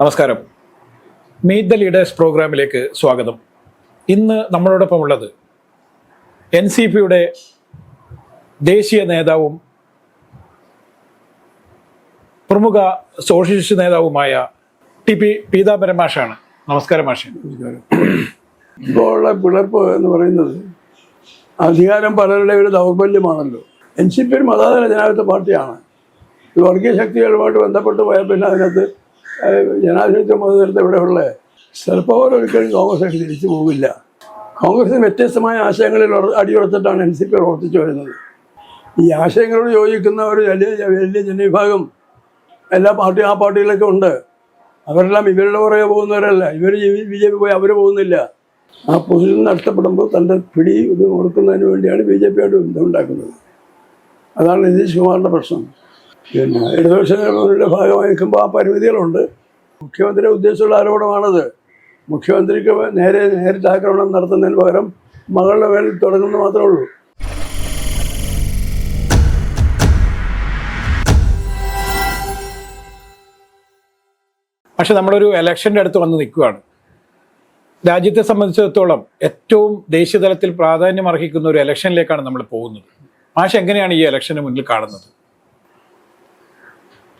നമസ്കാരം. Meet the leaders പ്രോഗ്രാമിലേക്ക് സ്വാഗതം. ഇന്ന് നമ്മളോടൊപ്പം ഉള്ളത് എൻ സി പിയുടെ ദേശീയ നേതാവും പ്രമുഖ സോഷ്യലിസ്റ്റ് നേതാവുമായ ടി പി പീതാംബരൻ മാഷാണ്. നമസ്കാരം മാഷ്. ഇപ്പോൾ ഉള്ള പിളർപ്പ് എന്ന് പറയുന്നത് അധികാരം പലരുടെ ഒരു ദൗർബല്യമാണല്ലോ. എൻ സി പി ഒരു മതാതര ജനാധിപത്യ പാർട്ടിയാണ്. വർഗീയ ശക്തികളുമായിട്ട് ബന്ധപ്പെട്ട് പോയാൽ പിന്നെ അതിനകത്ത് ജനാധിപത്യ മതതരത്തെ ഇവിടെയുള്ള ചിലപ്പോൾ ഒരിക്കലും കോൺഗ്രസ് തിരിച്ചു പോകില്ല കോൺഗ്രസിന് വ്യത്യസ്തമായ ആശയങ്ങളിൽ അടിയുറച്ചിട്ടാണ് എൻ സി പി പ്രവർത്തിച്ചു വരുന്നത്. ഈ ആശയങ്ങളോട് യോജിക്കുന്ന ഒരു വലിയ വലിയ ജനവിഭാഗം എല്ലാ പാർട്ടി ആ പാർട്ടിയിലൊക്കെ ഉണ്ട്. അവരെല്ലാം ഇവരുടെ പുറകെ പോകുന്നവരല്ല. ഇവർ ബി ജെ പി പോയി അവർ പോകുന്നില്ല. ആ പൊസിഷൻ നഷ്ടപ്പെടുമ്പോൾ തന്റെ പിടി കൊടുക്കുന്നതിന് വേണ്ടിയാണ് ബി ജെ പിയായിട്ട് ബന്ധമുണ്ടാക്കുന്നത്. അതാണ് നിതീഷ് കുമാറിന്റെ പ്രശ്നം. പിന്നെ ഇടതുപക്ഷ നിയമങ്ങളുടെ ഭാഗമായി നിൽക്കുമ്പോൾ ആ പരിമിതികളുണ്ട്. മുഖ്യമന്ത്രിയുടെ ഉദ്ദേശമുള്ള ആരോപണമാണത്. മുഖ്യമന്ത്രിക്ക് നേരെ നേരിട്ട് ആക്രമണം നടത്തുന്നതിന് പകരം മകളുടെ മേൽ തുടങ്ങുന്നത് മാത്രമേ ഉള്ളൂ. പക്ഷെ നമ്മളൊരു ഇലക്ഷന്റെ അടുത്ത് വന്ന് നിൽക്കുകയാണ്. രാജ്യത്തെ സംബന്ധിച്ചിടത്തോളം ഏറ്റവും ദേശീയതലത്തിൽ പ്രാധാന്യം അർഹിക്കുന്ന ഒരു ഇലക്ഷനിലേക്കാണ് നമ്മൾ പോകുന്നത്. മാഷ് എങ്ങനെയാണ് ഈ ഇലക്ഷന് മുന്നിൽ കാണുന്നത്?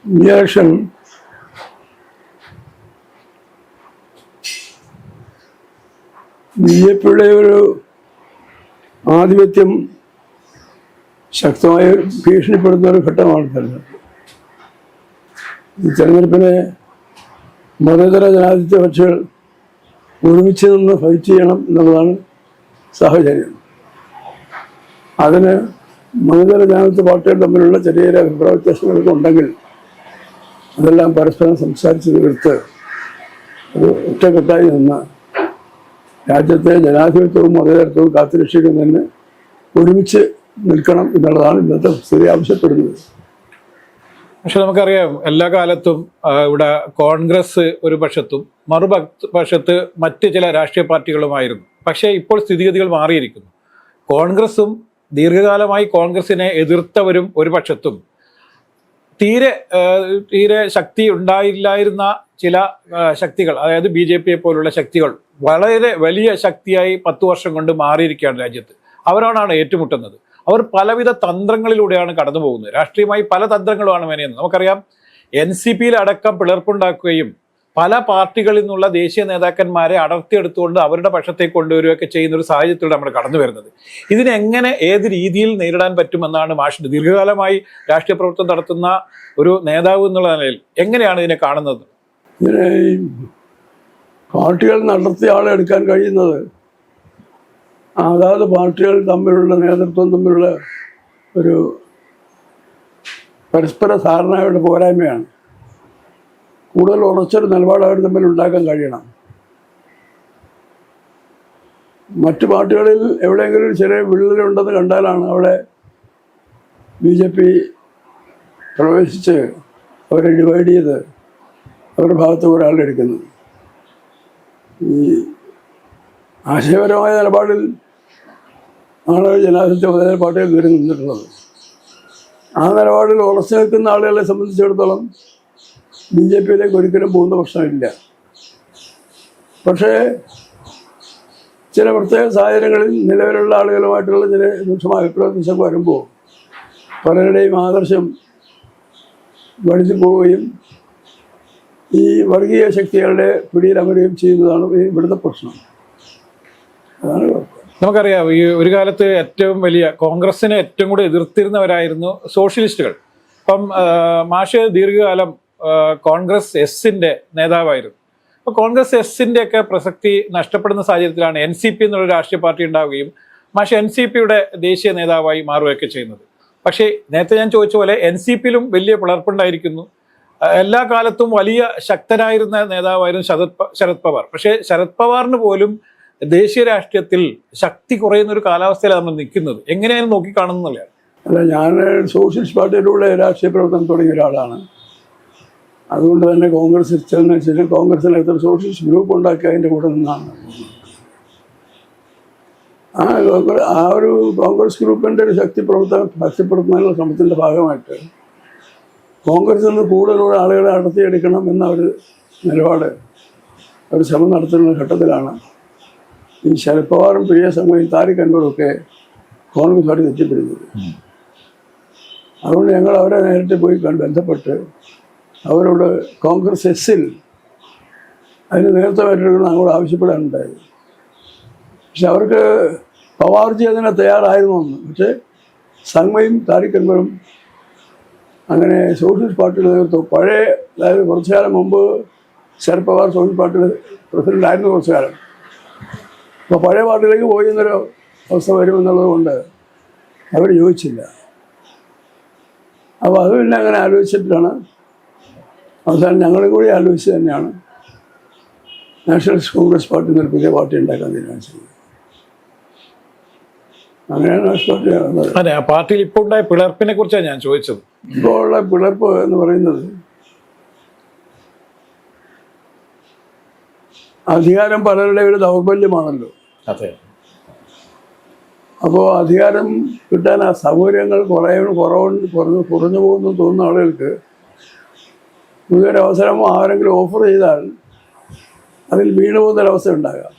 ഈ ഇലക്ഷൻ ബി ജെ പിയുടെ ഒരു ആധിപത്യം ശക്തമായി ഭീഷണിപ്പെടുന്ന ഒരു ഘട്ടമാണ് തെരഞ്ഞെടുപ്പ്. ഈ തെരഞ്ഞെടുപ്പിനെ മതേതര ജനാധിപത്യ കക്ഷികൾ ഒരുമിച്ച് നിന്ന് ഫൈറ്റ് ചെയ്യണം എന്നുള്ളതാണ് സാഹചര്യം. അതിന് മതേതര ജനാധിപത്യ പാർട്ടികൾ തമ്മിലുള്ള ചെറിയ അഭിപ്രായ വ്യത്യാസങ്ങളൊക്കെ ഉണ്ടെങ്കിൽ അതെല്ലാം പരസ്പരം സംസാരിച്ച് തീർത്ത് ഒരു ഒറ്റക്കെട്ടായി നിന്ന് രാജ്യത്തെ ജനാധിപത്യവും മതേതരത്വവും കാത്തുരക്ഷിക്കുന്നതിന് ഒരുമിച്ച് നിൽക്കണം എന്നുള്ളതാണ് ഇന്നത്തെ സ്ഥിതി ആവശ്യപ്പെടുന്നത്. പക്ഷെ നമുക്കറിയാം എല്ലാ കാലത്തും ഇവിടെ കോൺഗ്രസ് ഒരു പക്ഷത്തും മറുപക്ഷത്ത് മറ്റ് ചില രാഷ്ട്രീയ പാർട്ടികളുമായിരുന്നു. പക്ഷേ ഇപ്പോൾ സ്ഥിതിഗതികൾ മാറിയിരിക്കുന്നു. കോൺഗ്രസും ദീർഘകാലമായി കോൺഗ്രസിനെ എതിർത്തവരും ഒരു പക്ഷത്തും. തീരെ തീരെ ശക്തി ഉണ്ടായില്ലായിരുന്ന ചില ശക്തികൾ അതായത് ബി ജെ പിയെ പോലുള്ള ശക്തികൾ വളരെ വലിയ ശക്തിയായി പത്ത് വർഷം കൊണ്ട് മാറിയിരിക്കുകയാണ് രാജ്യത്ത്. അവരോടാണ് ഏറ്റുമുട്ടുന്നത്. അവർ പലവിധ തന്ത്രങ്ങളിലൂടെയാണ് കടന്നു പോകുന്നത് രാഷ്ട്രീയമായി പല തന്ത്രങ്ങളുമാണ് മെനയുന്നത്. നമുക്കറിയാം എൻ സി പിയിലടക്കം പിളർപ്പുണ്ടാക്കുകയും പല പാർട്ടികളിൽ നിന്നുള്ള ദേശീയ നേതാക്കന്മാരെ അടർത്തിയെടുത്തുകൊണ്ട് അവരുടെ പക്ഷത്തേക്ക് കൊണ്ടുവരികയൊക്കെ ചെയ്യുന്ന ഒരു സാഹചര്യത്തിലൂടെ നമ്മൾ കടന്നു വരുന്നത്. ഇതിനെങ്ങനെ ഏത് രീതിയിൽ നേരിടാൻ പറ്റുമെന്നാണ് മാഷിന്റെ ദീർഘകാലമായി രാഷ്ട്രീയ പ്രവർത്തനം നടത്തുന്ന ഒരു നേതാവ് എന്നുള്ള നിലയിൽ എങ്ങനെയാണ് ഇതിനെ കാണുന്നത്? പാർട്ടികൾ നടത്തിയ ആളെ എടുക്കാൻ കഴിയുന്നത് അതാത് പാർട്ടികൾ തമ്മിലുള്ള നേതൃത്വം തമ്മിലുള്ള ഒരു പരസ്പര ധാരണയുടെ പോരായ്മയാണ്. കൂടുതൽ ഉറച്ചൊരു നിലപാട് അവർ തമ്മിൽ ഉണ്ടാക്കാൻ കഴിയണം. മറ്റു പാർട്ടികളിൽ എവിടെയെങ്കിലും ഒരു ചെറിയ വിള്ളലുണ്ടെന്ന് കണ്ടാലാണ് അവിടെ ബി ജെ പി പ്രവേശിച്ച് അവരെ ഡിവൈഡ് ചെയ്ത് അവരുടെ ഭാഗത്ത് ഒരാളുടെ എടുക്കുന്നത്. ഈ ആശയപരമായ നിലപാടിൽ ആണ് ജനാധിപത്യ മതേതര പാർട്ടികൾ ഇതുവരെ നിന്നിട്ടുള്ളത്. ആ നിലപാടിൽ ഉറച്ചു നിൽക്കുന്ന ആളുകളെ സംബന്ധിച്ചിടത്തോളം ബി ജെ പിയിലേക്ക് ഒരിക്കലും പോകുന്ന പ്രശ്നമില്ല. പക്ഷേ ചില പ്രത്യേക സാഹചര്യങ്ങളിൽ നിലവിലുള്ള ആളുകളുമായിട്ടുള്ള ചില രൂക്ഷമായ അഭിപ്രായ വരുമ്പോൾ പലരുടെയും ആദർശം വലിച്ചു പോവുകയും ഈ വർഗീയ ശക്തികളുടെ പിടിയിൽ അമരുകയും ചെയ്യുന്നതാണ് ഈ ഇവിടുത്തെ പ്രശ്നം. അതാണ് നമുക്കറിയാം ഈ ഒരു കാലത്ത് ഏറ്റവും വലിയ കോൺഗ്രസിനെ ഏറ്റവും കൂടി എതിർത്തിരുന്നവരായിരുന്നു സോഷ്യലിസ്റ്റുകൾ. അപ്പം മാഷ് ദീർഘകാലം കോൺഗ്രസ് എസിന്റെ നേതാവായിരുന്നു. അപ്പൊ കോൺഗ്രസ് എസിന്റെ ഒക്കെ പ്രസക്തി നഷ്ടപ്പെടുന്ന സാഹചര്യത്തിലാണ് എൻ സി പി എന്നുള്ള രാഷ്ട്രീയ പാർട്ടി ഉണ്ടാവുകയും മാഷ് എൻ സി പിയുടെ ദേശീയ നേതാവായി മാറുകയൊക്കെ ചെയ്യുന്നത്. പക്ഷേ നേരത്തെ ഞാൻ ചോദിച്ച പോലെ എൻ സി പിയിലും വലിയ പിളർപ്പുണ്ടായിരിക്കുന്നു. എല്ലാ കാലത്തും വലിയ ശക്തനായിരുന്ന നേതാവായിരുന്നു ശരത് ശരത് പവാർ. പക്ഷേ ശരത് പവാറിന് പോലും ദേശീയ രാഷ്ട്രീയത്തിൽ ശക്തി കുറയുന്ന ഒരു കാലാവസ്ഥയിലാണ് നമ്മൾ നിൽക്കുന്നത്. എങ്ങനെയാണ് നോക്കിക്കാണുന്നില്ല അല്ല ഞാൻ സോഷ്യലിസ്റ്റ് പാർട്ടിയിലൂടെ രാഷ്ട്രീയ പ്രവർത്തനം തുടങ്ങിയ ഒരാളാണ്. അതുകൊണ്ട് തന്നെ കോൺഗ്രസ് ചെന്ന വെച്ചാൽ കോൺഗ്രസിനകത്ത് ഒരു സോഷ്യലിസ്റ്റ് ഗ്രൂപ്പ് ഉണ്ടാക്കി അതിന്റെ കൂടെ നിന്നാണ്. ആ കോൺഗ്രസ് ആ ഒരു കോൺഗ്രസ് ഗ്രൂപ്പിന്റെ ഒരു ശക്തി പ്രവർത്തനം ശക്തിപ്പെടുത്തുന്നതിനുള്ള ശ്രമത്തിന്റെ ഭാഗമായിട്ട് കോൺഗ്രസിൽ നിന്ന് കൂടുതലുള്ള ആളുകളെ അടർത്തിയെടുക്കണം എന്ന ഒരു നിലപാട് ഒരു ശ്രമം നടത്തുന്ന ഘട്ടത്തിലാണ്. ഈ ശരത് പവാറും പ്രിയ സമയം താരിഖ് അൻവറും ഒക്കെ കോൺഗ്രസുമായിട്ട് തെറ്റിപ്പിടുന്നത് അതുകൊണ്ട് ഞങ്ങൾ അവരെ നേരിട്ട് പോയി ബന്ധപ്പെട്ട് അവരോട് കോൺഗ്രസ് എസിൽ അതിന് ഏറ്റെടുക്കണം അങ്ങോട്ട് ആവശ്യപ്പെടാനുണ്ടായത്. പക്ഷെ അവർക്ക് പവാർജി അതിനെ തയ്യാറായിരുന്നു എന്ന്. പക്ഷേ സംഘയും താരിഖ് അങ്ങനെ സോഷ്യലിസ്റ്റ് പാർട്ടിയുടെ നേതൃത്വം പഴയ അതായത് കുറച്ചു കാലം മുമ്പ് ശരത് പവാർ സോഷ്യലിസ്റ്റ് പാർട്ടിയുടെ പ്രസിഡന്റ് ആയിരുന്നു കുറച്ചു കാലം. അപ്പോൾ പഴയ പാർട്ടിയിലേക്ക് പോയി എന്നൊരു അവസ്ഥ വരുമെന്നുള്ളത് കൊണ്ട് അവർ ചോദിച്ചില്ല അപ്പോൾ അത് പിന്നെ അങ്ങനെ ആലോചിച്ചിട്ടാണ് അവസാനം ഞങ്ങൾ കൂടി ആലോചിച്ച് തന്നെയാണ്. നാഷണലിസ്റ്റ് കോൺഗ്രസ് പാർട്ടി എന്നൊരു പുതിയ പാർട്ടി ഉണ്ടാക്കാൻ തീരുമാനിച്ചത്. അങ്ങനെയാണ് നാഷണൽ പാർട്ടി പാർട്ടിയിൽ ഇപ്പോൾ ഉണ്ടായ പിളർപ്പിനെ കുറിച്ചാണ് ഞാൻ ചോദിച്ചത്. ഇപ്പോൾ ഉള്ള പിളർപ്പ് എന്ന് പറയുന്നത് അധികാരം പലരുടെ ഒരു ദൗർബല്യമാണല്ലോ. അതെ. അപ്പോൾ അധികാരം കിട്ടാൻ ആ സൗകര്യങ്ങൾ കുറേ കുറവ് കുറഞ്ഞു കുറഞ്ഞു പോകുന്നു തോന്നുന്ന ആളുകൾക്ക് പുതിയൊരു അവസരം ആരെങ്കിലും ഓഫർ ചെയ്താൽ അതിൽ വീണു പോകുന്നൊരവസ്ഥ ഉണ്ടാകാം.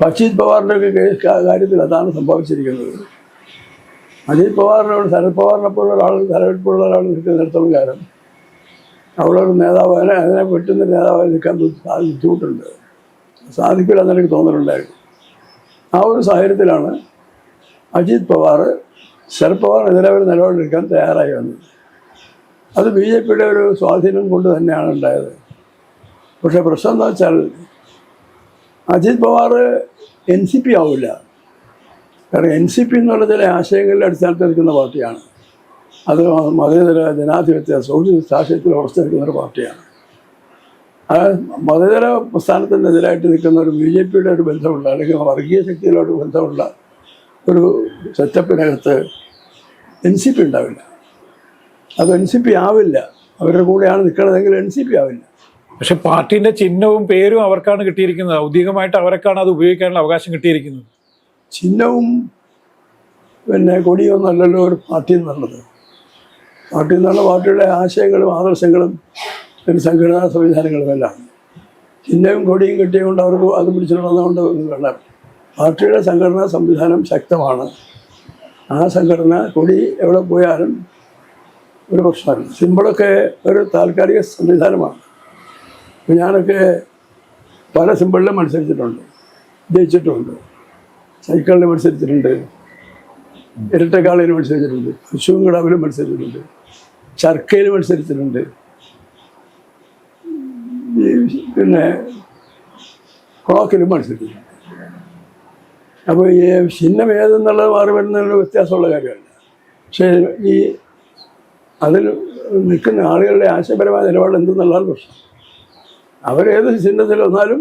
അജിത് പവാറിന്റെ ഒക്കെ കാര്യത്തിൽ അതാണ് സംഭവിച്ചിരിക്കുന്നത്. അജിത് പവാറിനോട് ശരത് പവാറിനെ പോലുള്ള ഒരാൾ തലവെടുപ്പുള്ള ഒരാൾ നിൽക്കുന്നിടത്തോളം കാലം അവിടെ ഒരു നേതാവ് അതിനെ അതിനെ വെട്ടുന്ന നേതാവായി നിൽക്കാൻ സാധിച്ചിട്ടുണ്ട് സാധിക്കില്ല എന്ന് എനിക്ക് തോന്നലുണ്ടായിരുന്നു. ആ ഒരു സാഹചര്യത്തിലാണ് അജിത് പവാർ ശരത് പവാറിനെതിരെ ഒരു നിലപാടെടുക്കാൻ തയ്യാറായി വന്നത്. അത് ബി ജെ പിയുടെ ഒരു സ്വാധീനം കൊണ്ട് തന്നെയാണ് ഉണ്ടായത്. പക്ഷെ പ്രശ്നം എന്താ വെച്ചാൽ Ajit Pawar N C P ആവില്ല. കാരണം എൻ സി പി എന്നുള്ള ചില ആശയങ്ങളുടെ അടിസ്ഥാനത്തിൽ നിൽക്കുന്ന പാർട്ടിയാണ്. അത് മതേതര ജനാധിപത്യ സോഷ്യലിസ്റ്റ് ആശയത്തിൽ ഉറച്ചു നിൽക്കുന്ന ഒരു പാർട്ടിയാണ്. ആ മതേതര പ്രസ്ഥാനത്തിനെതിരായിട്ട് നിൽക്കുന്ന ഒരു ബി ജെ പിയുടെ ഒരു ബന്ധമുള്ള അല്ലെങ്കിൽ വർഗീയ ശക്തികളോട് ബന്ധമുള്ള ഒരു സെറ്റപ്പിനകത്ത് എൻ സി പി ഉണ്ടാവില്ല. അത് എൻ സി പി ആവില്ല. അവരുടെ കൂടെയാണ് നിൽക്കണതെങ്കിൽ എൻ സി പി ആവില്ല. പക്ഷെ പാർട്ടിന്റെ ചിഹ്നവും പേരും അവർക്കാണ് കിട്ടിയിരിക്കുന്നത്. ഔദ്യോഗികമായിട്ട് അവർക്കാണ് അത് ഉപയോഗിക്കാനുള്ള അവകാശം കിട്ടിയിരിക്കുന്നത്. ചിഹ്നവും പിന്നെ കൊടിയൊന്നല്ലല്ലോ ഒരു പാർട്ടി എന്നുള്ളത് പാർട്ടി എന്നുള്ള പാർട്ടിയുടെ ആശയങ്ങളും ആദർശങ്ങളും പിന്നെ സംഘടനാ സംവിധാനങ്ങളും എല്ലാം. ചിഹ്നവും കൊടിയും കിട്ടിയതുകൊണ്ട് അവർക്ക് അത് പിടിച്ചിട്ടുള്ളതുകൊണ്ട് ഒന്നും വേണ്ട പാർട്ടിയുടെ സംഘടനാ സംവിധാനം ശക്തമാണ്. ആ സംഘടന കൊടി എവിടെ പോയാലും ഒരു പ്രശ്നമല്ല. സിമ്പിളൊക്കെ ഒരു താൽക്കാലിക സംവിധാനമാണ്. അപ്പം ഞാനൊക്കെ പല സിമ്പിളിലും മത്സരിച്ചിട്ടുണ്ട്. ജയിച്ചിട്ടുണ്ട്. സൈക്കിളിൽ മത്സരിച്ചിട്ടുണ്ട്. ഇരട്ടക്കാളിൽ മത്സരിച്ചിട്ടുണ്ട്. പശുവും കിടാവിലും മത്സരിച്ചിട്ടുണ്ട്. ചർക്കയിൽ മത്സരിച്ചിട്ടുണ്ട്. പിന്നെ ക്ലോക്കിലും മത്സരിച്ചിട്ടുണ്ട്. അപ്പോൾ ഈ ചിഹ്നം ഏതെന്നുള്ളത് മാറി വരുന്നതിന് വ്യത്യാസമുള്ള കാര്യമല്ല. പക്ഷേ ഈ അതിൽ നിൽക്കുന്ന ആളുകളുടെ ആശയപരമായ നിലപാട് എന്തെന്നുള്ളതാണ് പ്രശ്നം. അവരേത് ചിഹ്നത്തിൽ വന്നാലും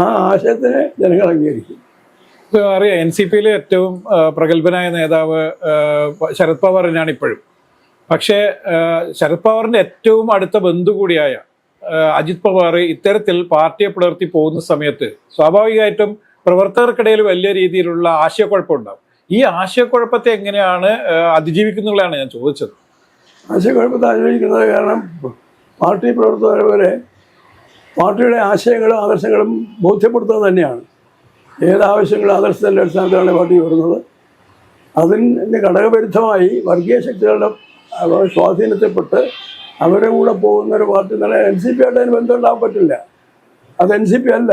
ആ ആശയത്തിനെ ജനങ്ങൾ അംഗീകരിക്കും. അറിയാം എൻ സി പിയിലെ ഏറ്റവും പ്രഗത്ഭനായ നേതാവ് ശരത് പവാർ തന്നെയാണ് ഇപ്പോഴും. പക്ഷേ ശരത് പവാറിന്റെ ഏറ്റവും അടുത്ത ബന്ധു കൂടിയായ അജിത് പവാർ ഇത്തരത്തിൽ പാർട്ടിയെ പുലർത്തി പോകുന്ന സമയത്ത് സ്വാഭാവികമായിട്ടും പ്രവർത്തകർക്കിടയിൽ വലിയ രീതിയിലുള്ള ആശയക്കുഴപ്പമുണ്ടാവും ഈ ആശയക്കുഴപ്പത്തെ എങ്ങനെയാണ് അതിജീവിക്കുന്നുള്ളതാണ് ഞാൻ ചോദിച്ചത്. ആശയക്കുഴപ്പത്തെ ആലോചിക്കുന്നത് കാരണം പാർട്ടി പ്രവർത്തകരെ വരെ പാർട്ടിയുടെ ആശയങ്ങളും ആദർശങ്ങളും ബോധ്യപ്പെടുത്തുക തന്നെയാണ്. ഏത് ആവശ്യങ്ങളും ആദർശത്തിന്റെ അടിസ്ഥാനത്തിലാണ് പാർട്ടി വരുന്നത്. അതിന് ഘടകവിരുദ്ധമായി വർഗീയ ശക്തികളുടെ സ്വാധീനത്തിൽപ്പെട്ട് അവരുടെ കൂടെ പോകുന്ന ഒരു പാർട്ടി എന്നുള്ള എൻ സി പി ആയിട്ട് അതിന് ബന്ധമുണ്ടാകാൻ പറ്റില്ല. അത് എൻ സി പി അല്ല.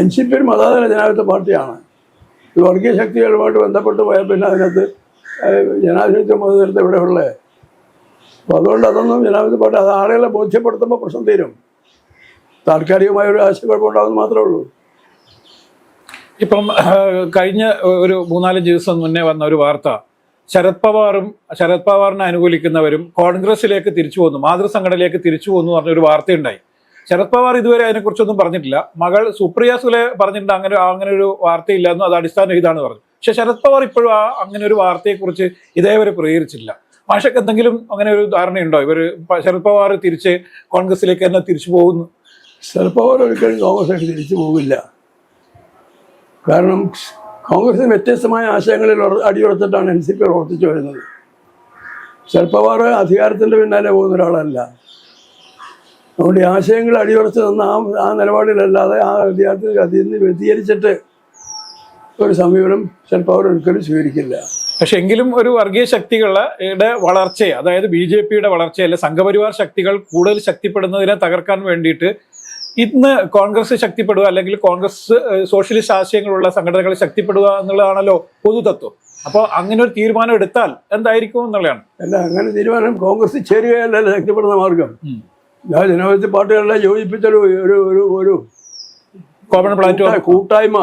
എൻ സി പി ഒരു മതാതര ജനാധിപത്യ പാർട്ടിയാണ്. വർഗീയ ശക്തികളുമായിട്ട് ബന്ധപ്പെട്ട് പോയാൽ പിന്നെ അതിനകത്ത് ജനാധിപത്യ മതനിരത്ത് ഇവിടെ ഉള്ളത് അപ്പോൾ അതുകൊണ്ട് അതൊന്നും ജനാധിപത്യ പാർട്ടി അത് ആളുകളെ ബോധ്യപ്പെടുത്തുമ്പോൾ പ്രശ്നം തീരും. താൽക്കാലികമായ ഒരു ആശയക്കുഴപ്പമുണ്ടാകുന്ന മാത്രമേ ഉള്ളൂ. ഇപ്പം കഴിഞ്ഞ ഒരു മൂന്നാൽ ദിവസം മുന്നേ വന്ന ഒരു വാർത്ത. ശരത് പവാറും ശരത് പവാറിനെ അനുകൂലിക്കുന്നവരും കോൺഗ്രസിലേക്ക് തിരിച്ചു പോന്നു മാതൃസംഘടനയിലേക്ക് തിരിച്ചു പോന്നു പറഞ്ഞൊരു വാർത്തയുണ്ടായി. ശരത് പവാർ ഇതുവരെ അതിനെക്കുറിച്ചൊന്നും പറഞ്ഞിട്ടില്ല. മകൾ സുപ്രിയ സുലെ പറഞ്ഞിട്ടുണ്ട് അങ്ങനെ അങ്ങനെ ഒരു വാർത്തയില്ലെന്നും അത് അടിസ്ഥാനരഹിതമാണ് പറഞ്ഞു. പക്ഷെ ശരത് പവാർ ഇപ്പോഴും ആ അങ്ങനെ ഒരു വാർത്തയെക്കുറിച്ച് ഇതേവരെ പ്രതികരിച്ചില്ല മാഷക്ക് എന്തെങ്കിലും അങ്ങനെ ഒരു ധാരണയുണ്ടോ? ഇവർ ശരത് പവാർ തിരിച്ച് കോൺഗ്രസിലേക്ക് തന്നെ തിരിച്ചു പോകുന്നു. ശരത് പവാർ ഒരിക്കലും കോൺഗ്രസിലേക്ക് തിരിച്ചു പോകില്ല. കാരണം കോൺഗ്രസിന് വ്യത്യസ്തമായ ആശയങ്ങളിൽ അടിയുറച്ചിട്ടാണ് എൻ സി പി പ്രവർത്തിച്ചു വരുന്നത്. ശരത് പവാർ അധികാരത്തിന്റെ പിന്നാലെ പോകുന്ന ഒരാളല്ല. അതുകൊണ്ട് ആശയങ്ങൾ അടിയുറച്ച് നിന്ന് ആ ആ നിലപാടിലല്ലാതെ ആ വിദ്യാർത്ഥികൾ അതിൽ നിന്ന് വ്യതിചരിച്ചിട്ട് ഒരു സമീപനം ചിലപ്പോൾ അവർ ഒരിക്കലും സ്വീകരിക്കില്ല. പക്ഷെ എങ്കിലും ഒരു വർഗീയ ശക്തികളുടെ വളർച്ചയെ അതായത് ബി ജെ പിയുടെ വളർച്ചയെ അല്ലെ സംഘപരിവാർ ശക്തികൾ കൂടുതൽ ശക്തിപ്പെടുന്നതിനെ തകർക്കാൻ വേണ്ടിയിട്ട് ഇന്ന് കോൺഗ്രസ് ശക്തിപ്പെടുക അല്ലെങ്കിൽ കോൺഗ്രസ് സോഷ്യലിസ്റ്റ് ആശയങ്ങളുള്ള സംഘടനകൾ ശക്തിപ്പെടുക എന്നുള്ളതാണല്ലോ പൊതുതത്വം. അപ്പോൾ അങ്ങനെ ഒരു തീരുമാനം എടുത്താൽ എന്തായിരിക്കും എന്നുള്ളതാണ്. അല്ല അങ്ങനെ തീരുമാനം കോൺഗ്രസ് ചേരുകയല്ല ശക്തിപ്പെടുന്ന മാർഗം? ഞാൻ ജനാധിപത്യ പാർട്ടികളെ യോജിപ്പിച്ചൊരു ഒരു ഒരു ഒരു കോമൺ പ്ലാറ്റ്ഫോം. കൂട്ടായ്മ.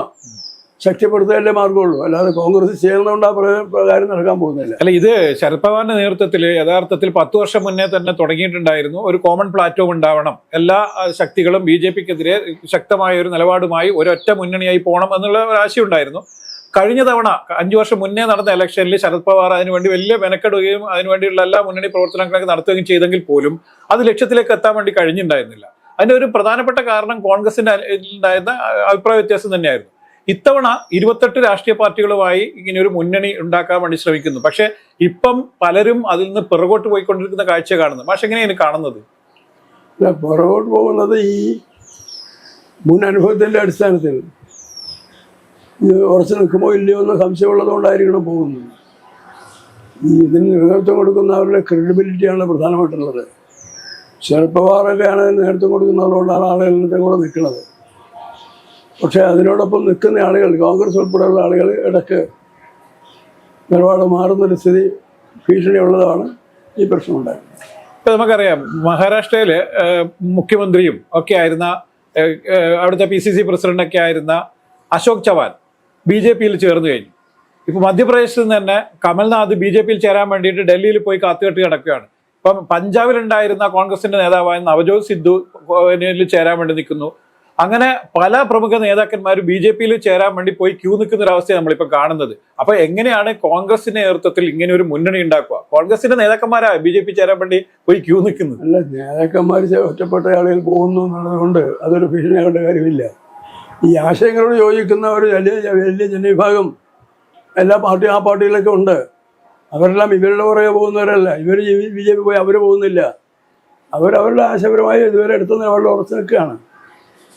ശക്തിപ്പെടുത്തുകയല്ലേ മാർഗമുള്ളൂ. അല്ലാതെ കോൺഗ്രസ് ചെയ്യുന്നതുകൊണ്ട് ആ പ്രകാരം നടക്കാൻ പോകുന്നില്ല. അല്ല ഇത് ശരത് പവാറിന്റെ നേതൃത്വത്തിൽ യഥാർത്ഥത്തിൽ പത്ത് വർഷം മുന്നേ തന്നെ തുടങ്ങിയിട്ടുണ്ടായിരുന്നു. ഒരു കോമൺ പ്ലാറ്റ്ഫോം ഉണ്ടാവണം. എല്ലാ ശക്തികളും ബി ജെ പിക്കെതിരെ ശക്തമായ ഒരു നിലപാടുമായി ഒരൊറ്റ മുന്നണിയായി പോകണം എന്നുള്ള ഒരു ആശയം ഉണ്ടായിരുന്നു കഴിഞ്ഞ തവണ അഞ്ചു വർഷം മുന്നേ നടന്ന ഇലക്ഷനിൽ ശരത് പവാർ അതിനുവേണ്ടി വലിയ മെനക്കെടുകയും അതിനുവേണ്ടിയുള്ള എല്ലാ മുന്നണി പ്രവർത്തനങ്ങളൊക്കെ നടത്തുകയും ചെയ്തെങ്കിൽ പോലും അത് ലക്ഷ്യത്തിലേക്ക് എത്താൻ വേണ്ടി കഴിഞ്ഞിട്ടുണ്ടായിരുന്നില്ല. അതിന്റെ ഒരു പ്രധാനപ്പെട്ട കാരണം കോൺഗ്രസിന്റെ ഉണ്ടായിരുന്ന അഭിപ്രായ വ്യത്യാസം തന്നെയായിരുന്നു. ഇത്തവണ ഇരുപത്തെട്ട് രാഷ്ട്രീയ പാർട്ടികളുമായി ഇങ്ങനെ ഒരു മുന്നണി ഉണ്ടാക്കാൻ വേണ്ടി ശ്രമിക്കുന്നു. പക്ഷെ ഇപ്പം പലരും അതിൽ നിന്ന് പിറകോട്ട് പോയിക്കൊണ്ടിരിക്കുന്ന കാഴ്ച കാണുന്നു. പക്ഷെ എങ്ങനെയാണ് കാണുന്നത്? പുറകോട്ട് പോകുന്നത് ഈ മുൻ അനുഭവത്തിന്റെ അടിസ്ഥാനത്തിൽ ഉറച്ചു നിൽക്കുമോ ഇല്ലയോ എന്ന് സംശയമുള്ളതുകൊണ്ടായിരിക്കണം പോകുന്നത്. ഈ ഇതിന് നേതൃത്വം കൊടുക്കുന്ന അവരുടെ ക്രെഡിബിലിറ്റിയാണ് പ്രധാനമായിട്ടുള്ളത്. ചെറുപ്പവാറൊക്കെയാണ് നേതൃത്വം കൊടുക്കുന്നതുകൊണ്ടാണ് ആളുകൾ ഇന്നത്തെ കൂടെ നിൽക്കുന്നത്. പക്ഷേ അതിനോടൊപ്പം നിൽക്കുന്ന ആളുകൾ കോൺഗ്രസ് ഉൾപ്പെടെയുള്ള ആളുകൾ ഇടയ്ക്ക് നിലപാട് മാറുന്നൊരു സ്ഥിതി ഭീഷണിയുള്ളതാണ് ഈ പ്രശ്നമുണ്ടായത് ഇപ്പം നമുക്കറിയാം മഹാരാഷ്ട്രയിൽ മുഖ്യമന്ത്രിയും ഒക്കെ ആയിരുന്ന അവിടുത്തെ പി സി സി പ്രസിഡന്റ് ഒക്കെ ആയിരുന്ന അശോക് ചവാൻ ബി ജെ പിയിൽ ചേർന്ന് കഴിഞ്ഞു. ഇപ്പൊ മധ്യപ്രദേശിൽ നിന്ന് തന്നെ കമൽനാഥ് ബി ജെ പിയിൽ ചേരാൻ വേണ്ടിയിട്ട് ഡൽഹിയിൽ പോയി കാത്തുകെട്ടി കിടക്കുകയാണ്. ഇപ്പം പഞ്ചാബിലുണ്ടായിരുന്ന കോൺഗ്രസിന്റെ നേതാവായ നവജോത് സിദ്ധു ചേരാൻ വേണ്ടി നിൽക്കുന്നു. അങ്ങനെ പല പ്രമുഖ നേതാക്കന്മാരും ബി ജെ പിയിൽ ചേരാൻ വേണ്ടി പോയി ക്യൂ നിൽക്കുന്ന ഒരു അവസ്ഥയാണ് നമ്മളിപ്പോൾ കാണുന്നത്. അപ്പൊ എങ്ങനെയാണ് കോൺഗ്രസിന്റെ നേതൃത്വത്തിൽ ഇങ്ങനെ ഒരു മുന്നണി ഉണ്ടാക്കുക? കോൺഗ്രസിന്റെ നേതാക്കന്മാരാ ബി ജെ പി ചേരാൻ വേണ്ടി പോയി ക്യൂ നിൽക്കുന്നത്? അല്ല നേതാക്കന്മാർ ഒറ്റപ്പെട്ട ആളുകൾ പോകുന്നു എന്നുള്ളതുകൊണ്ട് അതൊരു ഭീഷണിയാകേണ്ട കാര്യമില്ല. ഈ ആശയങ്ങളോട് യോജിക്കുന്ന ഒരു വലിയ വലിയ ജനവിഭാഗം എല്ലാ പാർട്ടി ആ പാർട്ടിയിലൊക്കെ ഉണ്ട്. അവരെല്ലാം ഇവരുടെ പുറകെ പോകുന്നവരല്ല. ഇവർ ബി ജെ പി പോയി അവർ പോകുന്നില്ല. അവരവരുടെ ആശയപരമായി ഇതുവരെ എടുത്തുനിന്ന് നിലപാടിൽ ഉറച്ചു നിൽക്കുകയാണ്.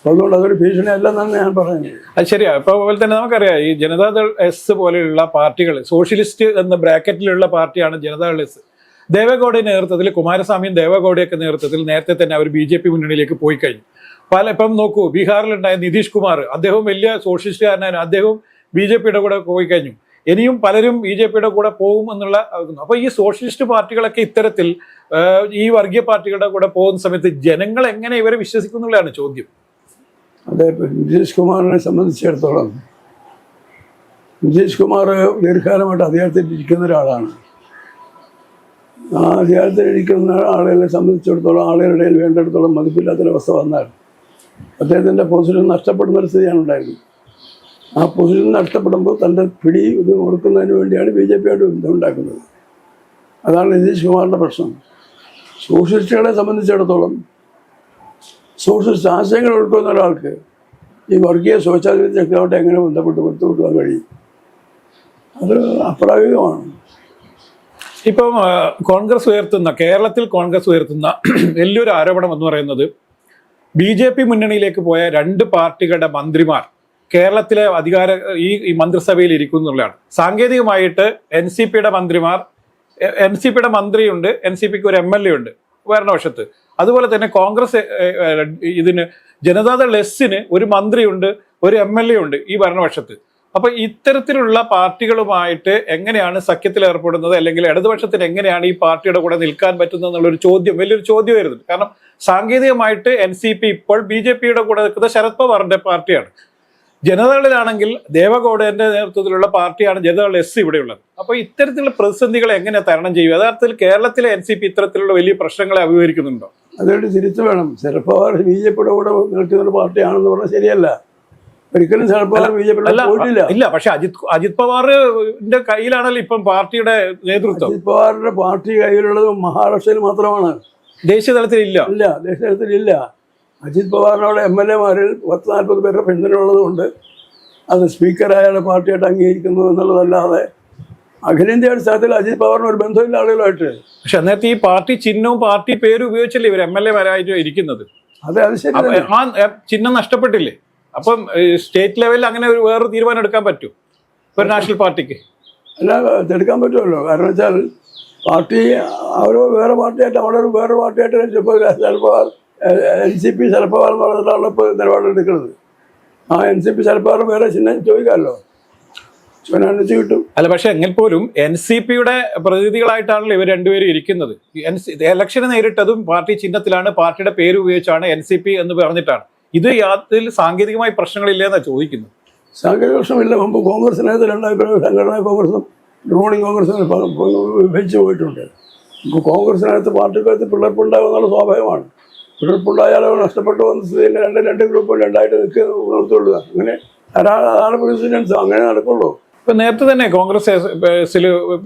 അതുകൊണ്ട് അതൊരു ഭീഷണി അല്ലെന്നാണ് ഞാൻ പറയുന്നത്. അത് ശരിയാ. ഇപ്പൊ അതുപോലെ തന്നെ നമുക്കറിയാം ഈ ജനതാദൾ എസ് പോലെയുള്ള പാർട്ടികൾ സോഷ്യലിസ്റ്റ് എന്ന ബ്രാക്കറ്റിലുള്ള പാർട്ടിയാണ് ജനതാദൾ എസ്. ദേവഗൌഡയുടെ നേതൃത്വത്തിൽ കുമാരസ്വാമിയും ദേവഗൌഡയൊക്കെ നേതൃത്വത്തിൽ നേരത്തെ തന്നെ അവർ ബി ജെ പി മുന്നണിയിലേക്ക് പോയി കഴിഞ്ഞു. പല ഇപ്പം നോക്കൂ ബീഹാറിലുണ്ടായ നിതീഷ് കുമാർ അദ്ദേഹം വലിയ സോഷ്യലിസ്റ്റുകാരനായിരുന്നു. അദ്ദേഹം ബി ജെ പിയുടെ കൂടെ പോയി കഴിഞ്ഞു. ഇനിയും പലരും ബി ജെ പിയുടെ കൂടെ പോകും എന്നുള്ള അപ്പൊ ഈ സോഷ്യലിസ്റ്റ് പാർട്ടികളൊക്കെ ഇത്തരത്തിൽ ഈ വർഗീയ പാർട്ടികളുടെ കൂടെ പോകുന്ന സമയത്ത് ജനങ്ങൾ എങ്ങനെ ഇവരെ വിശ്വസിക്കുന്നുള്ളതാണ് ചോദ്യം. ഇപ്പൊ നിതീഷ് കുമാറിനെ സംബന്ധിച്ചിടത്തോളം നിതീഷ് കുമാർ ദീർഘകാലമായിട്ട് അധികാരത്തിൽ ഇരിക്കുന്ന ഒരാളാണ്. ആ അധികാരത്തിൽ ഇരിക്കുന്ന ആളുകളെ സംബന്ധിച്ചിടത്തോളം ആളുകളുടെ വേണ്ടിടത്തോളം മതിപ്പില്ലാത്തൊരവസ്ഥ വന്നാൽ അദ്ദേഹത്തിന്റെ പൊസിഷൻ നഷ്ടപ്പെടുന്ന ഒരു സ്ഥിതിയാണ് ഉണ്ടായിരുന്നത് ആ പൊസിഷൻ നഷ്ടപ്പെടുമ്പോൾ തന്റെ പിടി ഇത് കൊടുക്കുന്നതിന് വേണ്ടിയാണ് ബി ജെ പിയായിട്ട് ബന്ധമുണ്ടാക്കുന്നത് അതാണ് നിതീഷ് കുമാറിന്റെ പ്രശ്നം. സോഷ്യലിസ്റ്റുകളെ സംബന്ധിച്ചിടത്തോളം സോഷ്യലിസ്റ്റ് ആശയങ്ങൾ ഉൾക്കൊള്ളുന്ന ഒരാൾക്ക് ഈ വർഗീയ സ്വച്ഛാധിപത്യ ശക്തിയോട്ട് എങ്ങനെ ബന്ധപ്പെട്ട് ബന്ധപ്പെട്ടുവാൻ കഴിയും? അത് അപ്രായോഗികമാണ്. ഇപ്പം കോൺഗ്രസ് ഉയർത്തുന്ന കേരളത്തിൽ കോൺഗ്രസ് ഉയർത്തുന്ന വലിയൊരു ആരോപണം എന്ന് പറയുന്നത് ബി ജെ പി മുന്നണിയിലേക്ക് പോയ രണ്ട് പാർട്ടികളുടെ മന്ത്രിമാർ കേരളത്തിലെ അധികാര ഈ മന്ത്രിസഭയിൽ ഇരിക്കുന്നു എന്നുള്ളതാണ് സാങ്കേതികമായിട്ട് എൻ സി പിയുടെ മന്ത്രിമാർ എൻ സി പിയുടെ മന്ത്രിയുണ്ട് എൻ സി പിക്ക് ഒരു എം എൽ എ ഉണ്ട്. ഭരണപക്ഷത്ത്. അതുപോലെ തന്നെ കോൺഗ്രസ് ഇതിന് ജനതാദൾ എസിന് ഒരു മന്ത്രിയുണ്ട് ഒരു എം എൽ എ ഉണ്ട് ഈ ഭരണപക്ഷത്ത്. അപ്പൊ ഇത്തരത്തിലുള്ള പാർട്ടികളുമായിട്ട് എങ്ങനെയാണ് സഖ്യത്തിൽ ഏർപ്പെടുന്നത് അല്ലെങ്കിൽ ഇടതുപക്ഷത്തിന് എങ്ങനെയാണ് ഈ പാർട്ടിയുടെ കൂടെ നിൽക്കാൻ പറ്റുന്നത് എന്നുള്ള ഒരു ചോദ്യം വലിയൊരു ചോദ്യം വരുന്നുണ്ട് കാരണം സാങ്കേതികമായിട്ട് എൻ സി പി ഇപ്പോൾ ബി ജെ പിയുടെ കൂടെ നിൽക്കുന്ന ശരത് പവാറിന്റെ പാർട്ടിയാണ്. ജനതാദളിലാണെങ്കിൽ ദേവഗൌഡന്റെ നേതൃത്വത്തിലുള്ള പാർട്ടിയാണ് ജനതാദൾ എസ് ഇവിടെയുള്ളത്. അപ്പോൾ ഇത്തരത്തിലുള്ള പ്രതിസന്ധികളെ എങ്ങനെ തരണം ചെയ്യും? യഥാർത്ഥത്തിൽ കേരളത്തിലെ എൻ സി പി ഇത്തരത്തിലുള്ള വലിയ പ്രശ്നങ്ങളെ അഭിമുഖീകരിക്കുന്നുണ്ടോ? അതുകൊണ്ട് തിരിച്ചു വേണം. ശരത് പവാർ ബി ജെ പിയുടെ കൂടെ നിൽക്കുന്നൊരു പാർട്ടിയാണെന്ന് പറഞ്ഞാൽ ശരിയല്ല. ഒരിക്കലും ശരത് പവാർ ബി ജെ പിയുടെ ഇല്ല പക്ഷെ അജിത് അജിത് പവാറിന്റെ കയ്യിലാണല്ലോ ഇപ്പം പാർട്ടിയുടെ നേതൃത്വം. അജിത് പവാറിന്റെ പാർട്ടി കയ്യിലുള്ളത് മഹാരാഷ്ട്രയിൽ മാത്രമാണ്. ദേശീയ തലത്തിൽ ഇല്ല. ഇല്ല ദേശീയതലത്തിലില്ല അജിത് പവാറിനോട് എം എൽ എമാരിൽ പത്ത് നാൽപ്പത് പേരുടെ പിന്തുണ ഉള്ളതുകൊണ്ട് അത് സ്പീക്കറായ പാർട്ടിയായിട്ട് അംഗീകരിക്കുന്നു എന്നുള്ളതല്ലാതെ അഖിലേന്ത്യാ അടിസ്ഥാനത്തിൽ അജിത് പവാറിന് ഒരു ബന്ധമില്ല ആളുകളായിട്ട് പക്ഷെ അന്നേരത്തെ ഈ പാർട്ടി ചിഹ്നവും പാർട്ടി പേരും ഉപയോഗിച്ചല്ലേ ഇവർ എം എൽ എ വരായിട്ട് ഇരിക്കുന്നത്? അതെ അത് ശരി തന്നെ. ആ ചിഹ്നം നഷ്ടപ്പെട്ടില്ലേ? അപ്പം സ്റ്റേറ്റ് ലെവലിൽ അങ്ങനെ ഒരു വേറെ തീരുമാനം എടുക്കാൻ പറ്റും? ഒരു നാഷണൽ പാർട്ടിക്ക്? അല്ല എടുക്കാൻ പറ്റുമല്ലോ. കാരണം വെച്ചാൽ പാർട്ടി അവരോ വേറെ പാർട്ടിയായിട്ട് അവിടെ വേറെ പാർട്ടിയായിട്ട് ചിലപ്പോൾ ചിലപ്പോൾ എൻ സി പി ചിലപ്പോൾ എന്ന് പറഞ്ഞിട്ടാണല്ലോ ഇപ്പോൾ നിലപാടെടുക്കുന്നത്. ആ എൻ സി പി ചിലപ്പോൾ വേറെ ചിഹ്നം ചോദിക്കാമല്ലോ. ചിഹ്നം കിട്ടും അല്ല പക്ഷെ എങ്കിൽ പോലും എൻ സി പിയുടെ പ്രതിനിധികളായിട്ടാണല്ലോ ഇവർ രണ്ടുപേരും ഇരിക്കുന്നത്. ഇലക്ഷന് നേരിട്ടതും പാർട്ടി ചിഹ്നത്തിലാണ് പാർട്ടിയുടെ പേര് ഉപയോഗിച്ചാണ് എൻ സി പി എന്ന് പറഞ്ഞിട്ടാണ്. ഇത് യാതൊരു സാങ്കേതികമായി പ്രശ്നങ്ങളില്ലെന്നാണ് ചോദിക്കുന്നത്. സാങ്കേതിക പ്രശ്നമില്ല. മുമ്പ് കോൺഗ്രസിനകത്ത് രണ്ടായിരം സംഘടനാ കോൺഗ്രസും റൂളിംഗ് കോൺഗ്രസും വിഭജിച്ചു പോയിട്ടുണ്ട്. ഇപ്പോൾ കോൺഗ്രസിനകത്ത് പാർട്ടിക്കകത്ത് പിളർപ്പുണ്ടാകുന്നുള്ള സ്വാഭാവികമാണ്. പിളർപ്പുണ്ടായാൽ അത് നഷ്ടപ്പെട്ടു വന്ന സ്ഥിതിയിൽ രണ്ട് രണ്ട് ഗ്രൂപ്പുകൾ രണ്ടായിട്ട് നിൽക്കുക അങ്ങനെ അതാണ് പ്രസിഡൻസ് അങ്ങനെ നടക്കുള്ളൂ. ഇപ്പൊ നേരത്തെ തന്നെ കോൺഗ്രസ്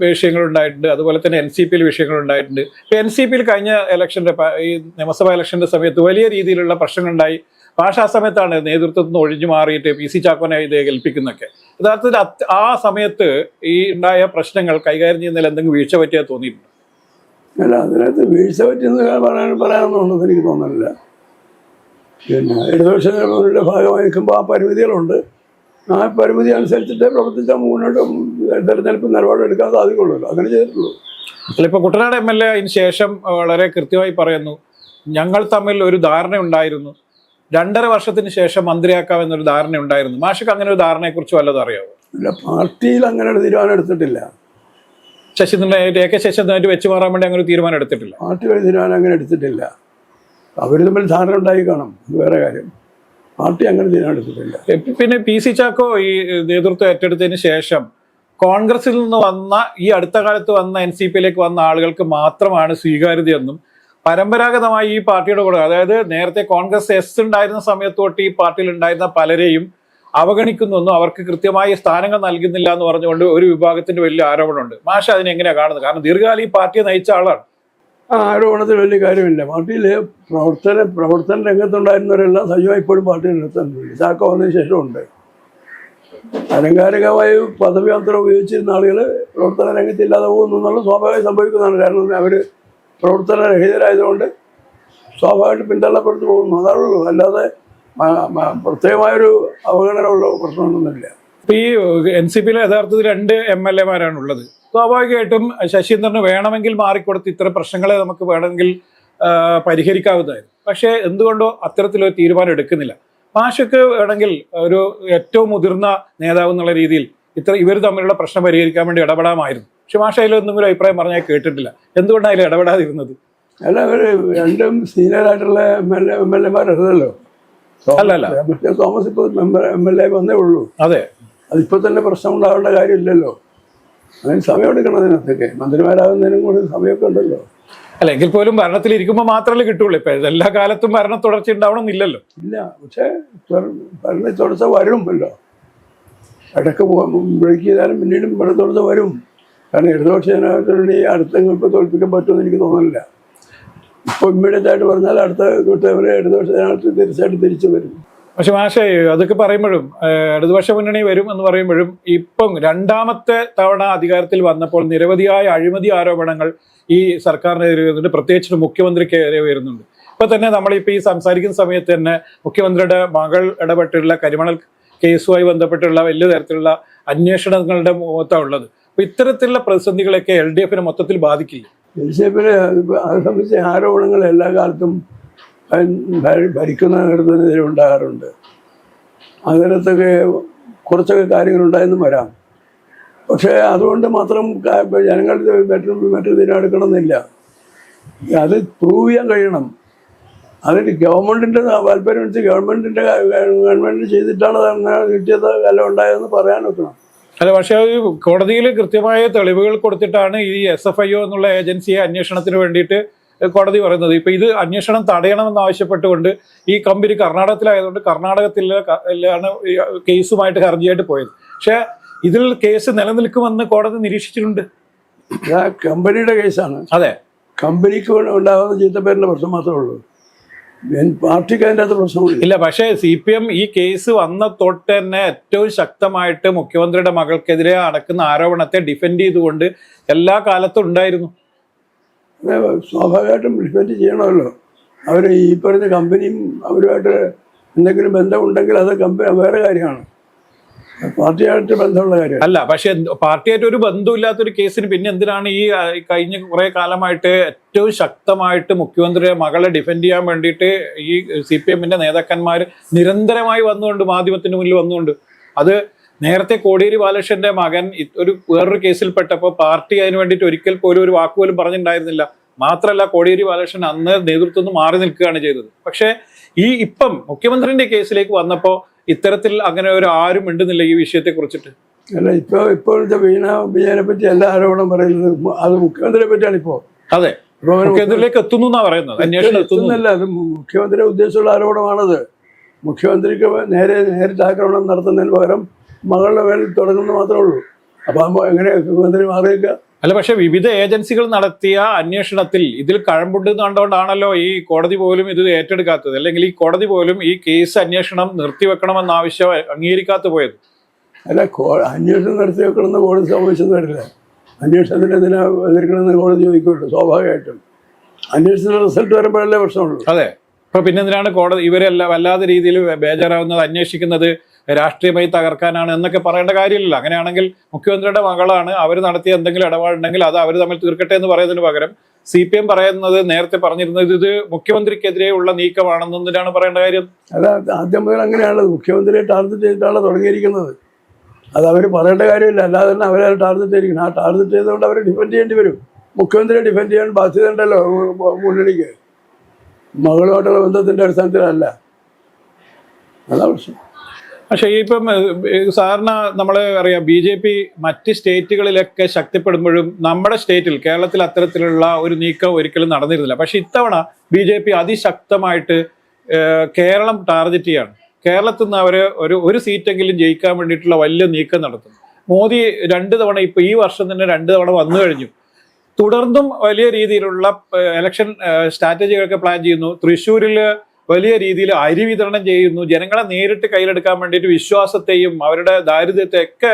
വിഷയങ്ങൾ ഉണ്ടായിട്ടുണ്ട് അതുപോലെ തന്നെ എൻ സി പിയിൽ വിഷയങ്ങൾ ഉണ്ടായിട്ടുണ്ട് ഇപ്പൊ എൻ സി പിയിൽ കഴിഞ്ഞ ഇലക്ഷന്റെ ഈ നിയമസഭാ ഇലക്ഷന്റെ സമയത്ത് വലിയ രീതിയിലുള്ള പ്രശ്നങ്ങളുണ്ടായി. ഭാഷ ആ സമയത്താണ് നേതൃത്വത്തിൽ നിന്ന് ഒഴിഞ്ഞു മാറിയിട്ട് പി സി ചാക്കോനെ ഇത് ഏൽപ്പിക്കുന്നൊക്കെ. യഥാർത്ഥത്തിൽ ആ സമയത്ത് ഈ ഉണ്ടായ പ്രശ്നങ്ങൾ കൈകാര്യം ചെയ്യുന്നതിൽ എന്തെങ്കിലും വീഴ്ച പറ്റിയാൽ തോന്നിയിട്ടുണ്ട്? വീഴ്ച പറ്റിയെന്ന് പറയാൻ പറയാനൊന്നും എനിക്ക് തോന്നുന്നില്ല പിന്നെ ഇടതുപക്ഷങ്ങളുടെ ഭാഗമായി നിൽക്കുമ്പോൾ ആ പരിമിതികളുണ്ട്. ആ പരിമിതി അനുസരിച്ചിട്ട് പ്രവർത്തിച്ചാൽ മുന്നോട്ട് തെരഞ്ഞെടുപ്പ് നിലപാടെടുക്കാൻ സാധിക്കുള്ളൂ. അങ്ങനെ ചെയ്തിട്ടുള്ളൂ. അല്ല ഇപ്പൊ കുട്ടനാട് എം എൽ എ അതിന് ശേഷം വളരെ കൃത്യമായി പറയുന്നു ഞങ്ങൾ തമ്മിൽ ഒരു ധാരണ ഉണ്ടായിരുന്നു. രണ്ടര വർഷത്തിന് ശേഷം മന്ത്രിയാക്കാം എന്നൊരു ധാരണ ഉണ്ടായിരുന്നു. മാഷക്ക് അങ്ങനെ ഒരു ധാരണയെക്കുറിച്ച് വല്ലതും അറിയാവോ? അല്ല പാർട്ടിയിൽ അങ്ങനെ ഒരു തീരുമാനം എടുത്തിട്ടില്ല. ശശീന്ദ്രൻ എ കെ ശശീന്ദ്രനായിട്ട് വെച്ച് മാറാൻ വേണ്ടി അങ്ങനെ ഒരു തീരുമാനം എടുത്തിട്ടില്ല. പാർട്ടി ഒരു തീരുമാനം അങ്ങനെ എടുത്തിട്ടില്ല. അവർ തമ്മിൽ ധാരണ ഉണ്ടായി കാണും വേറെ കാര്യം. പാർട്ടി അങ്ങനെ തീരുമാനമെടുത്തിട്ടില്ല. പിന്നെ പി സി ചാക്കോ ഈ നേതൃത്വം ഏറ്റെടുത്തതിന് ശേഷം കോൺഗ്രസിൽ നിന്ന് വന്ന ഈ അടുത്ത കാലത്ത് വന്ന എൻ സി പിയിലേക്ക് വന്ന ആളുകൾക്ക് മാത്രമാണ് സ്വീകാര്യതയെന്നും പരമ്പരാഗതമായി ഈ പാർട്ടിയുടെ കൂടെ അതായത് നേരത്തെ കോൺഗ്രസ് എസ് ഉണ്ടായിരുന്ന സമയത്ത് തൊട്ട് ഈ പാർട്ടിയിൽ ഉണ്ടായിരുന്ന പലരെയും അവഗണിക്കുന്നെന്നും അവർക്ക് കൃത്യമായി സ്ഥാനങ്ങൾ നൽകുന്നില്ല എന്ന് പറഞ്ഞുകൊണ്ട് ഒരു വിഭാഗത്തിന്റെ വലിയ ആരോപണമുണ്ട്. മാഷ അതിനെങ്ങനെയാണ് കാണുന്നത്? കാരണം ദീർഘകാലം ഈ പാർട്ടിയെ നയിച്ച ആളാണ്. ആരോപണത്തിൽ വലിയ കാര്യമില്ല. പാർട്ടിയിൽ പ്രവർത്തന പ്രവർത്തന രംഗത്തുണ്ടായിരുന്നവരെല്ലാം സജീവമായി ഇപ്പോഴും പാർട്ടിയിൽ നിർത്തുന്നുണ്ട് ചാക്ക വന്നതിന് ശേഷമുണ്ട്. അലങ്കാരികമായി പദവ്യാന്തരം ഉപയോഗിച്ചിരുന്ന ആളുകൾ പ്രവർത്തന രംഗത്ത് ഇല്ലാതെ പോകുന്നു എന്നുള്ളത് സ്വാഭാവികം സംഭവിക്കുന്നതാണ്. കാരണം അവർ പ്രവർത്തനരഹിതരായതുകൊണ്ട് സ്വാഭാവികമായിട്ട് പിന്തള്ളപ്പെടുത്തു പോകുന്നു. അതാണുള്ളൂ അല്ലാതെ പ്രത്യേകമായൊരു അവഗണനയുള്ള പ്രശ്നമൊന്നുമില്ല. ഇപ്പൊ ഈ എൻ സി പിയിലെ യഥാർത്ഥത്തിൽ രണ്ട് എം എൽ എമാരാണ് ഉള്ളത് സ്വാഭാവികമായിട്ടും ശശീന്ദ്രന് വേണമെങ്കിൽ മാറിക്കൊടുത്ത് ഇത്തരം പ്രശ്നങ്ങളെ നമുക്ക് വേണമെങ്കിൽ പരിഹരിക്കാവുന്നതായിരുന്നു. പക്ഷേ എന്തുകൊണ്ടോ അത്തരത്തിലൊരു തീരുമാനം എടുക്കുന്നില്ല. മാഷക്ക് വേണമെങ്കിൽ ഒരു ഏറ്റവും മുതിർന്ന നേതാവ് എന്നുള്ള രീതിയിൽ ഇത്ര ഇവർ തമ്മിലുള്ള പ്രശ്നം പരിഹരിക്കാൻ വേണ്ടി ഇടപെടാമായിരുന്നു. പക്ഷെ മാഷ അതിലൊന്നും ഒരു അഭിപ്രായം പറഞ്ഞാൽ കേട്ടിട്ടില്ല. എന്തുകൊണ്ടാണ് അതിൽ ഇടപെടാതിരുന്നത്? അല്ല അവർ രണ്ടും സീനിയറായിട്ടുള്ള M L A M L എമാരല്ലോ അല്ല, അല്ല. തോമസ് ഇപ്പോൾ എം എൽ എ വന്നേ ഉള്ളൂ. അതെ. അതിപ്പോൾ തന്നെ പ്രശ്നം ഉണ്ടാവേണ്ട കാര്യമില്ലല്ലോ. അതിന് സമയം എടുക്കണം അതിനകത്തൊക്കെ. മന്ത്രിമാരാകുന്നതിനും കൂടി സമയമൊക്കെ ഉണ്ടല്ലോ. അല്ലെങ്കിൽ പോലും ഭരണത്തിൽ ഇരിക്കുമ്പോൾ മാത്രമല്ലേ കിട്ടുള്ളൂ. ഇപ്പൊ എല്ലാ കാലത്തും ഭരണ തുടർച്ച ഉണ്ടാവണമെന്നില്ലല്ലോ. ഇല്ല പക്ഷേ ഭരണ തുടർച്ച വരുമല്ലോ ഇടയ്ക്ക് ബ്രേക്ക് ചെയ്താലും പിന്നീടും ഭരണ തുടർച്ച വരും. കാരണം ഇടതുപക്ഷ ജനാധിപത്യത്തിനുള്ളിൽ ഈ അടുത്ത ഇപ്പോൾ തോൽപ്പിക്കാൻ പറ്റുമെന്ന് എനിക്ക് തോന്നുന്നില്ല. ഇപ്പോൾ ഇമ്മീഡിയറ്റ് ആയിട്ട് പറഞ്ഞാൽ അടുത്ത കൂട്ടവരെ ഇടതുപക്ഷ ജനാധിപത്യം തീർച്ചയായിട്ടും തിരിച്ചു വരും. പക്ഷെ മാഷേ അതൊക്കെ പറയുമ്പോഴും ഇടതുപക്ഷ മുന്നണി വരും എന്ന് പറയുമ്പോഴും ഇപ്പം രണ്ടാമത്തെ തവണ അധികാരത്തിൽ വന്നപ്പോൾ നിരവധിയായ അഴിമതി ആരോപണങ്ങൾ ഈ സർക്കാരിനെതിരെ വരുന്നുണ്ട്. പ്രത്യേകിച്ച് മുഖ്യമന്ത്രിക്കെതിരെ വരുന്നുണ്ട്. ഇപ്പൊ തന്നെ നമ്മളിപ്പോ ഈ സംസാരിക്കുന്ന സമയത്ത് തന്നെ മുഖ്യമന്ത്രിയുടെ മകൾ ഇടപെട്ടുള്ള കരിമണൽ കേസുമായി ബന്ധപ്പെട്ടുള്ള വലിയ തരത്തിലുള്ള അന്വേഷണങ്ങളുടെ മുഖത്താണ് ഉള്ളത്. അപ്പൊ ഇത്തരത്തിലുള്ള പ്രതിസന്ധികളൊക്കെ എൽ ഡി എഫിനെ മൊത്തത്തിൽ ബാധിക്കില്ല? എൽ ഡി എഫിന് സംബന്ധിച്ച ആരോപണങ്ങൾ എല്ലാ കാലത്തും ഭരിക്കുന്ന നേതൃത്വത്തിനെതിരെ ഉണ്ടാകാറുണ്ട്. അതിനകത്തൊക്കെ കുറച്ചൊക്കെ കാര്യങ്ങളുണ്ടായെന്നും വരാം. പക്ഷേ അതുകൊണ്ട് മാത്രം ജനങ്ങൾ മറ്റും മറ്റു തിരഞ്ഞെടുക്കണമെന്നില്ല. അത് പ്രൂവ് ചെയ്യാൻ കഴിയണം. അതിന് ഗവൺമെന്റിന്റെ താല്പര്യം വെച്ച് ഗവൺമെന്റിന്റെ ഗവൺമെന്റ് ചെയ്തിട്ടാണ് അങ്ങനെ കിട്ടിയത് അല്ല ഉണ്ടായതെന്ന് പറയാൻ വെക്കണം അല്ല പക്ഷേ കോടതിയിൽ കൃത്യമായ തെളിവുകൾ കൊടുത്തിട്ടാണ് ഈ എസ് എന്നുള്ള ഏജൻസിയെ അന്വേഷണത്തിന് വേണ്ടിയിട്ട് കോടതി പറയുന്നത്. ഇപ്പൊ ഇത് അന്വേഷണം തടയണമെന്ന് ആവശ്യപ്പെട്ടുകൊണ്ട് ഈ കമ്പനി കർണാടകത്തിലായതുകൊണ്ട് കർണാടകത്തിലാണ് കേസുമായിട്ട് ഹർജിയായിട്ട് പോയത്. പക്ഷേ ഇതിൽ കേസ് നിലനിൽക്കുമെന്ന് കോടതി നിരീക്ഷിച്ചിട്ടുണ്ട്. കമ്പനിയുടെ കേസാണ്. അതെ. കമ്പനിക്ക് ഉണ്ടാകുന്ന ചീത്തപ്പേരിന്റെ പ്രശ്നം മാത്രമേ ഉള്ളൂ. പാർട്ടിക്ക് അതിന്റെ അകത്ത് പ്രശ്നമില്ല ഇല്ല പക്ഷേ സി പി എം ഈ കേസ് വന്ന തൊട്ട് തന്നെ ഏറ്റവും ശക്തമായിട്ട് മുഖ്യമന്ത്രിയുടെ മകൾക്കെതിരെ അടക്കുന്ന ആരോപണത്തെ ഡിഫെൻഡ് ചെയ്തുകൊണ്ട് എല്ലാ കാലത്തും ഉണ്ടായിരുന്നു. സ്വാഭാവികമായിട്ടും റിസ്പെക്റ്റ് ചെയ്യണമല്ലോ. അവർ ഈ പറഞ്ഞ കമ്പനിയും അവരുമായിട്ട് എന്തെങ്കിലും ബന്ധമുണ്ടെങ്കിൽ അത് കമ്പനി വേറെ കാര്യമാണ്. പാർട്ടിയായിട്ട് ബന്ധമുള്ള കാര്യം അല്ല പക്ഷെ പാർട്ടിയായിട്ട് ഒരു ബന്ധമില്ലാത്തൊരു കേസിന് പിന്നെ എന്തിനാണ് ഈ കഴിഞ്ഞ കുറെ കാലമായിട്ട് ഏറ്റവും ശക്തമായിട്ട് മുഖ്യമന്ത്രിയുടെ മകളെ ഡിഫെൻഡ് ചെയ്യാൻ വേണ്ടിയിട്ട് ഈ സി പി എമ്മിന്റെ നേതാക്കന്മാർ നിരന്തരമായി വന്നുകൊണ്ട് മാധ്യമത്തിന് മുന്നിൽ വന്നുകൊണ്ട് അത് നേരത്തെ കോടിയേരി ബാലകൃഷ്ണന്റെ മകൻ ഒരു വേറൊരു കേസിൽപ്പെട്ടപ്പോൾ പാർട്ടി അതിന് വേണ്ടിയിട്ട് ഒരിക്കൽ പോലും ഒരു വാക്കുപോലും പറഞ്ഞിട്ടുണ്ടായിരുന്നില്ല. മാത്രമല്ല കോടിയേരി ബാലകൃഷ്ണൻ അന്ന് നേതൃത്വം നിന്ന് മാറി നിൽക്കുകയാണ് ചെയ്തത്. പക്ഷേ ഈ ഇപ്പം മുഖ്യമന്ത്രിന്റെ കേസിലേക്ക് വന്നപ്പോൾ ഇത്തരത്തിൽ അങ്ങനെ ഒരു ആരും മിണ്ടുന്നില്ല ഈ വിഷയത്തെ കുറിച്ചിട്ട് അല്ല ഇപ്പൊ ഇപ്പോഴത്തെ വീണ വിജയനെ പറ്റി എല്ലാ ആരോപണം പറയുന്നത് അത് മുഖ്യമന്ത്രിയെ പറ്റിയാണ് ഇപ്പോ. അതെ മുഖ്യമന്ത്രിയിലേക്ക് എത്തുന്നു എന്നാ പറയുന്നത്. അന്വേഷണം എത്തുന്നു. എത്തുന്നില്ല അത് മുഖ്യമന്ത്രിയുടെ ഉദ്ദേശമുള്ള ആരോപണമാണത്. മുഖ്യമന്ത്രിക്ക് നേരെ നേരിട്ട് ആക്രമണം നടത്തുന്നതിന് പകരം മകളുടെ മേൽ തുടങ്ങുന്ന മാത്രമേ ഉള്ളൂ. അപ്പൊ എങ്ങനെ മുഖ്യമന്ത്രി മാറിയേക്കുക അല്ല പക്ഷെ വിവിധ ഏജൻസികൾ നടത്തിയ അന്വേഷണത്തിൽ ഇതിൽ കഴമ്പുണ്ട് കണ്ടുകൊണ്ടാണല്ലോ ഈ കോടതി പോലും ഇത് ഏറ്റെടുക്കാത്തത്. അല്ലെങ്കിൽ ഈ കോടതി പോലും ഈ കേസ് അന്വേഷണം നിർത്തിവെക്കണമെന്ന ആവശ്യം അംഗീകരിക്കാത്ത പോയത്. അല്ല അന്വേഷണം നടത്തി വെക്കണമെന്ന് കോടതി സമ്മതിച്ചെന്ന് വരില്ല. അന്വേഷണത്തിന് എന്തിനാ എതിർക്കണമെന്ന് കോടതി ചോദിക്കുമല്ലോ സ്വാഭാവികമായിട്ടും. അന്വേഷണ റിസൾട്ട് വരുമ്പോഴല്ലേ പ്രശ്നമുള്ളൂ. അതെ. അപ്പൊ പിന്നെ എന്തിനാണ് കോടതി ഇവരെല്ലാം വല്ലാതെ രീതിയിൽ ബേജാറാവുന്നത് അന്വേഷിക്കുന്നത് രാഷ്ട്രീയമായി തകർക്കാനാണ് എന്നൊക്കെ പറയേണ്ട കാര്യമില്ല അങ്ങനെയാണെങ്കിൽ മുഖ്യമന്ത്രിയുടെ മകളാണ് അവർ നടത്തിയ എന്തെങ്കിലും ഇടപാടുണ്ടെങ്കിൽ അത് അവർ തമ്മിൽ തീർക്കട്ടെ എന്ന് പറയുന്നതിന് പകരം സി പി എം പറയുന്നത് നേരത്തെ പറഞ്ഞിരുന്നത് ഇത് മുഖ്യമന്ത്രിക്കെതിരെയുള്ള നീക്കമാണെന്നതിനാണ് പറയേണ്ട കാര്യം? അല്ല ആദ്യം മുതൽ അങ്ങനെയാണല്ലോ. മുഖ്യമന്ത്രിയെ ടാർഗറ്റ് ചെയ്തിട്ടാണ് തുടങ്ങിയിരിക്കുന്നത്. അത് അവർ പറയേണ്ട കാര്യമില്ല. അല്ലാതെ തന്നെ അവരെ ടാർഗറ്റ് ചെയ്തിരിക്കണം ആ ടാർഗറ്റ് ചെയ്തുകൊണ്ട് അവരെ ഡിഫെൻഡ് ചെയ്യേണ്ടി വരും. മുഖ്യമന്ത്രിയെ ഡിഫെൻഡ് ചെയ്യാൻ ബാധ്യത ഉണ്ടല്ലോ മുന്നണിക്ക്. മകളുമായിട്ടുള്ള ബന്ധത്തിന്റെ അടിസ്ഥാനത്തിലല്ല. അതാ പ്രശ്നം. പക്ഷേ ഇപ്പം സാറിന് നമ്മളെ അറിയാം ബി ജെ പി മറ്റ് സ്റ്റേറ്റുകളിലൊക്കെ ശക്തിപ്പെടുമ്പോഴും നമ്മുടെ സ്റ്റേറ്റിൽ കേരളത്തിൽ അത്തരത്തിലുള്ള ഒരു നീക്കം ഒരിക്കലും നടന്നിരുന്നില്ല. പക്ഷെ ഇത്തവണ ബി ജെ പി അതിശക്തമായിട്ട് കേരളം ടാർഗറ്റ് ചെയ്യാണ്. കേരളത്തിൽ നിന്ന് അവർ ഒരു ഒരു സീറ്റെങ്കിലും ജയിക്കാൻ വേണ്ടിയിട്ടുള്ള വലിയ നീക്കം നടത്തുന്നു. മോദി രണ്ട് തവണ ഇപ്പൊ ഈ വർഷം തന്നെ രണ്ട് തവണ വന്നു കഴിഞ്ഞു. തുടർന്നും വലിയ രീതിയിലുള്ള ഇലക്ഷൻ സ്ട്രാറ്റജികളൊക്കെ പ്ലാൻ ചെയ്യുന്നു. തൃശ്ശൂരിൽ വലിയ രീതിയിൽ അരി വിതരണം ചെയ്യുന്നു. ജനങ്ങളെ നേരിട്ട് കയ്യിലെടുക്കാൻ വേണ്ടിയിട്ട് വിശ്വാസത്തെയും അവരുടെ ദാരിദ്ര്യത്തെയൊക്കെ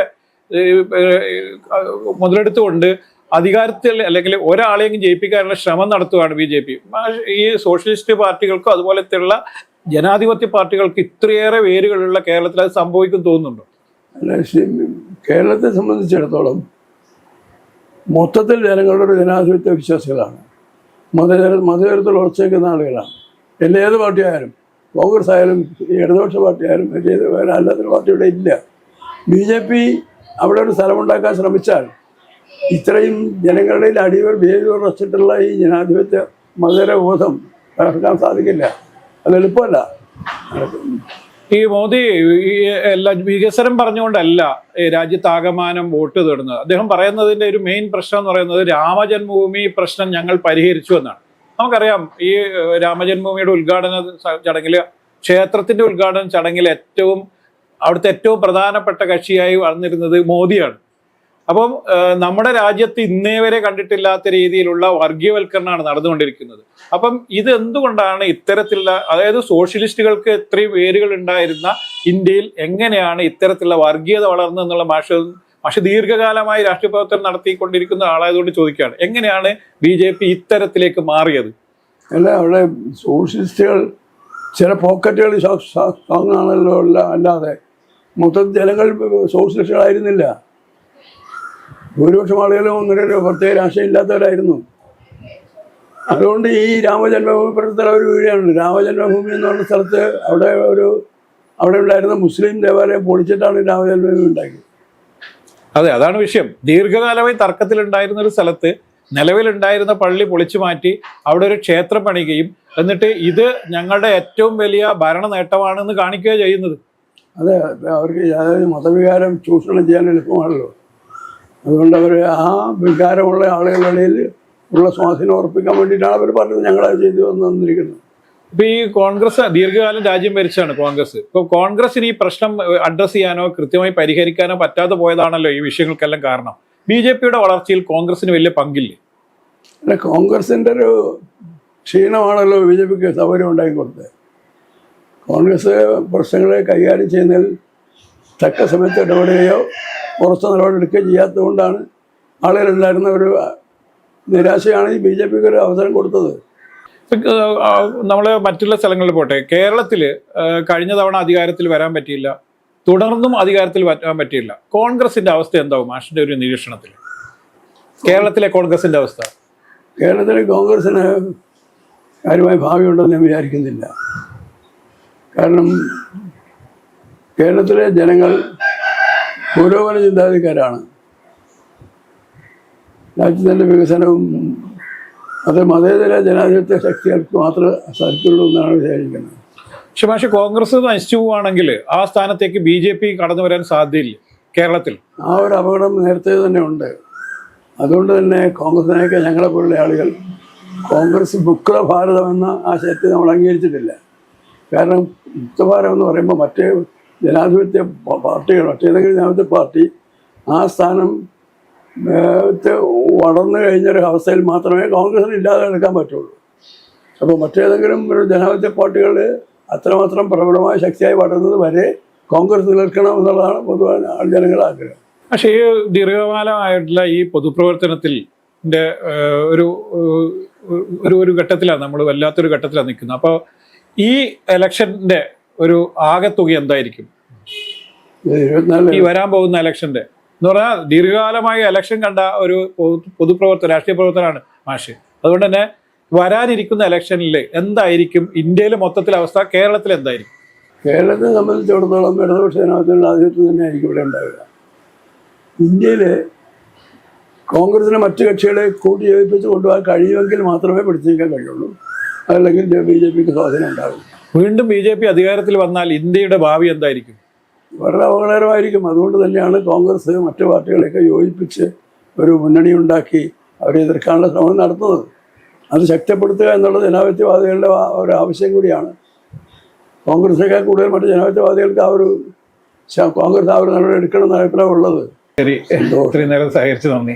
മുതലെടുത്തുകൊണ്ട് അധികാരത്തിൽ അല്ലെങ്കിൽ ഒരാളെയെങ്കിലും ജയിപ്പിക്കാനുള്ള ശ്രമം നടത്തുകയാണ് ബി ജെ പി. ഈ സോഷ്യലിസ്റ്റ് പാർട്ടികൾക്കും അതുപോലത്തെയുള്ള ജനാധിപത്യ പാർട്ടികൾക്ക് ഇത്രയേറെ വേരുകളുള്ള കേരളത്തിൽ അത് സംഭവിക്കും തോന്നുന്നുണ്ടോ? കേരളത്തെ സംബന്ധിച്ചിടത്തോളം മൊത്തത്തിൽ ജനങ്ങളുടെ ജനാധിപത്യ വിശ്വാസികളാണ്. മതേതര മതേതരത്തിൽ ഉറച്ചേക്കുന്ന ആളുകളാണ്. എല്ലാ ഏത് പാർട്ടി ആയാലും കോൺഗ്രസ് ആയാലും ഇടതുപക്ഷ പാർട്ടി ആയാലും വേറെ അല്ലാത്തൊരു പാർട്ടി ഇവിടെ ഇല്ല. ബി ജെ പി അവിടെ ഒരു സ്ഥലമുണ്ടാക്കാൻ ശ്രമിച്ചാൽ ഇത്രയും ജനങ്ങളുടെ അടിയവർ ബിഹേവിയർ വച്ചിട്ടുള്ള ഈ ജനാധിപത്യ മതേതര ബോധം തകർക്കാൻ സാധിക്കില്ല. അത് എളുപ്പമല്ല. ഈ മോദി എല്ലാ വികസനം പറഞ്ഞുകൊണ്ടല്ല രാജ്യത്താകമാനം വോട്ട് തേടുന്നത്. അദ്ദേഹം പറയുന്നതിന്റെ ഒരു മെയിൻ പ്രശ്നം എന്ന് പറയുന്നത് രാമജന്മഭൂമി പ്രശ്നം ഞങ്ങൾ പരിഹരിച്ചു എന്നാണ്. നമുക്കറിയാം ഈ രാമജന്മഭൂമിയുടെ ഉദ്ഘാടന ചടങ്ങിൽ ക്ഷേത്രത്തിന്റെ ഉദ്ഘാടന ചടങ്ങിൽ ഏറ്റവും അവിടുത്തെ ഏറ്റവും പ്രധാനപ്പെട്ട കക്ഷിയായി വന്നിരുന്നത് മോദിയാണ്. അപ്പം നമ്മുടെ രാജ്യത്ത് ഇന്നേ വരെ കണ്ടിട്ടില്ലാത്ത രീതിയിലുള്ള വർഗീയവൽക്കരണമാണ് നടന്നുകൊണ്ടിരിക്കുന്നത് അപ്പം ഇത് എന്തുകൊണ്ടാണ് ഇത്തരത്തിലുള്ള അതായത് സോഷ്യലിസ്റ്റുകൾക്ക് ഇത്രയും വേരുകൾ ഉണ്ടായിരുന്ന ഇന്ത്യയിൽ എങ്ങനെയാണ് ഇത്തരത്തിലുള്ള വർഗീയത വളർന്നതെന്നുള്ള മാഷ പക്ഷെ ദീർഘകാലമായി രാഷ്ട്രീയ പ്രവർത്തനം നടത്തിക്കൊണ്ടിരിക്കുന്ന ആളായതുകൊണ്ട് ചോദിക്കുകയാണ് എങ്ങനെയാണ് ബി ജെ പി ഇത്തരത്തിലേക്ക് മാറിയത് അല്ല അവിടെ സോഷ്യലിസ്റ്റുകൾ ചില പോക്കറ്റുകൾ സ്ട്രോങ് ആണല്ലോ അല്ല അല്ലാതെ മൊത്തം ജനങ്ങൾ സോഷ്യലിസ്റ്റുകളായിരുന്നില്ല ഭൂരിപക്ഷം ആളുകളും അങ്ങനെ ഒരു പ്രത്യേക രാഷ്ട്രീയം ഇല്ലാത്തവരായിരുന്നു. അതുകൊണ്ട് ഈ രാമജന്മഭൂമി പ്രശ്നത്തിൽ അവർ വീഴുകയാണ്. രാമജന്മഭൂമി എന്ന് പറഞ്ഞ സ്ഥലത്ത് അവിടെ ഒരു അവിടെ ഉണ്ടായിരുന്ന മുസ്ലിം ദേവാലയം പൊളിച്ചിട്ടാണ് രാമജന്മഭൂമി ഉണ്ടാക്കിയത്. അതെ അതാണ് വിഷയം. ദീർഘകാലമായി തർക്കത്തിലുണ്ടായിരുന്ന ഒരു സ്ഥലത്ത് നിലവിലുണ്ടായിരുന്ന പള്ളി പൊളിച്ചു മാറ്റി അവിടെ ഒരു ക്ഷേത്രം പണിയുകയും എന്നിട്ട് ഇത് ഞങ്ങളുടെ ഏറ്റവും വലിയ ഭരണ നേട്ടമാണെന്ന് കാണിക്കുക ചെയ്യുന്നത്. അതെ അവർക്ക് മതവികാരം ചൂഷണം ചെയ്യാൻ എളുപ്പമാണല്ലോ. അതുകൊണ്ട് അവർ ആ വികാരമുള്ള ആളുകളുടെ ഇടയിൽ ഉള്ള സ്വാധീനം ഉറപ്പിക്കാൻ വേണ്ടിയിട്ടാണ് അവർ പറഞ്ഞത്. ഞങ്ങളത് ചെയ്തു വന്ന് വന്നിരിക്കുന്നത് ഇപ്പൊ ഈ കോൺഗ്രസ് ദീർഘകാലം രാജ്യം ഭരിച്ചാണ് കോൺഗ്രസ്. ഇപ്പൊ കോൺഗ്രസിന് ഈ പ്രശ്നം അഡ്രസ് ചെയ്യാനോ കൃത്യമായി പരിഹരിക്കാനോ പറ്റാതെ പോയതാണല്ലോ ഈ വിഷയങ്ങൾക്കെല്ലാം കാരണം. ബി ജെ പിയുടെ വളർച്ചയിൽ കോൺഗ്രസിന് വലിയ പങ്കില്ലേ? അല്ല കോൺഗ്രസിന്റെ ഒരു ക്ഷീണമാണല്ലോ ബി ജെ പിക്ക് സൗകര്യം ഉണ്ടാക്കി കൊടുത്തത്. കോൺഗ്രസ് പ്രശ്നങ്ങളെ കൈകാര്യം ചെയ്യുന്നതിൽ തക്ക സമയത്ത് ഇടപെടുകയോ ഉറച്ച നിലപാടെടുക്കുകയും ചെയ്യാത്തതുകൊണ്ടാണ് ആളുകളുണ്ടായിരുന്ന ഒരു നിരാശയാണ് ഈ ബി ജെ പിക്ക് ഒരു അവസരം കൊടുത്തത് നമ്മൾ മറ്റുള്ള സ്ഥലങ്ങളിൽ പോട്ടെ കേരളത്തിൽ കഴിഞ്ഞ തവണ അധികാരത്തിൽ വരാൻ പറ്റിയില്ല തുടർന്നും അധികാരത്തിൽ വരാൻ പറ്റിയില്ല. കോൺഗ്രസിന്റെ അവസ്ഥ എന്താവും മാഷിന്റെ ഒരു നിരീക്ഷണത്തിൽ കേരളത്തിലെ കോൺഗ്രസിന്റെ അവസ്ഥ? കേരളത്തിലെ കോൺഗ്രസിന് കാര്യമായ ഭാവിയുണ്ടെന്ന് ഞാൻ വിചാരിക്കുന്നില്ല. കാരണം കേരളത്തിലെ ജനങ്ങൾ പുരോഗമന ചിന്താഗതിക്കാരാണ്. രാജ്യത്തിന്റെ വികസനവും അത് മതേതര ജനാധിപത്യ ശക്തികൾക്ക് മാത്രമേ സാധിക്കുള്ളൂ എന്നാണ് വിചാരിക്കുന്നത്. പക്ഷെ പക്ഷെ കോൺഗ്രസ് നശിച്ചു പോവുകയാണെങ്കിൽ ആ സ്ഥാനത്തേക്ക് ബി ജെ പി കടന്നു വരാൻ സാധ്യതയില്ല കേരളത്തിൽ. ആ ഒരു അപകടം നേരത്തെ തന്നെ ഉണ്ട്. അതുകൊണ്ട് തന്നെ കോൺഗ്രസിനെയൊക്കെ ഞങ്ങളെ പോലുള്ള ആളുകൾ കോൺഗ്രസ് മുക്ത ഭാരതം എന്ന ആശയത്തെ നമ്മൾ അംഗീകരിച്ചിട്ടില്ല. കാരണം മുക്തഭാരതം എന്ന് പറയുമ്പോൾ മറ്റേ ജനാധിപത്യ പാർട്ടികൾ മറ്റേതെങ്കിലും ജനാധിപത്യ പാർട്ടി ആ സ്ഥാനം വളർന്നു കഴിഞ്ഞൊരു അവസ്ഥയിൽ മാത്രമേ കോൺഗ്രസിന് ഇല്ലാതെ എടുക്കാൻ പറ്റുള്ളൂ. അപ്പോൾ മറ്റേതെങ്കിലും ഒരു ജനാധിപത്യ പാർട്ടികൾ അത്രമാത്രം പ്രബലമായ ശക്തിയായി വളരുന്നത് വരെ കോൺഗ്രസ് നിലനിൽക്കണം എന്നുള്ളതാണ് പൊതുവെ ജനങ്ങളുടെ ആഗ്രഹം. പക്ഷേ ഈ ദീർഘകാലമായിട്ടുള്ള ഈ പൊതുപ്രവർത്തനത്തിൽ ഒരു ഒരു ഒരു ഘട്ടത്തിലാണ് നമ്മൾ വല്ലാത്തൊരു ഘട്ടത്തിലാണ് നിൽക്കുന്നത്. അപ്പോൾ ഈ ഇലക്ഷന്റെ ഒരു ആകെത്തുക എന്തായിരിക്കും? ഈ വരാൻ പോകുന്ന ഇലക്ഷന്റെ എന്ന് പറഞ്ഞാൽ ദീർഘകാലമായി ഇലക്ഷൻ കണ്ട ഒരു പൊതു- പൊതുപ്രവർത്തന രാഷ്ട്രീയ പ്രവർത്തനമാണ് മാഷ്. അതുകൊണ്ട് തന്നെ വരാനിരിക്കുന്ന ഇലക്ഷനിൽ എന്തായിരിക്കും? ഇന്ത്യയിലെ മൊത്തത്തിലെ അവസ്ഥ കേരളത്തിൽ എന്തായിരിക്കും? കേരളത്തെ സംബന്ധിച്ചിടത്തോളം ഇടതുപക്ഷ ജനാധിപത്യത്തിന്റെ ആധിപത്യം തന്നെയായിരിക്കും ഇവിടെ ഉണ്ടാവുക. ഇന്ത്യയിൽ കോൺഗ്രസിനെ മറ്റു കക്ഷികളെ കൂട്ടി യോജിപ്പിച്ച് കൊണ്ടുപോകാൻ കഴിയുമെങ്കിൽ മാത്രമേ പിടിച്ചേക്കാൻ കഴിയുള്ളൂ. അല്ലെങ്കിൽ ബി ജെ പിക്ക് സ്വാധീനം ഉണ്ടാകും വീണ്ടും ബി ജെ പി അധികാരത്തിൽ വന്നാൽ ഇന്ത്യയുടെ ഭാവി എന്തായിരിക്കും? വളരെ അപകടകരമായിരിക്കും. അതുകൊണ്ട് തന്നെയാണ് കോൺഗ്രസ് മറ്റു പാർട്ടികളെയൊക്കെ യോജിപ്പിച്ച് ഒരു മുന്നണി ഉണ്ടാക്കി അവരെ എതിർക്കാനുള്ള ശ്രമം നടത്തുന്നത്. അത് ശക്തിപ്പെടുത്തുക എന്നുള്ളത് ജനാധിപത്യവാദികളുടെ ഒരു ആവശ്യം കൂടിയാണ്. കോൺഗ്രസിനേക്കാൾ കൂടുതൽ മറ്റ് ജനാധിപത്യവാദികൾക്ക് ആ ഒരു കോൺഗ്രസ് ആ ഒരു നടപടി എടുക്കണമെന്നാണ് അഭിപ്രായം ഉള്ളത്. ശരി. ഇത്രയും നേരം സഹകരിച്ചു നന്ദി.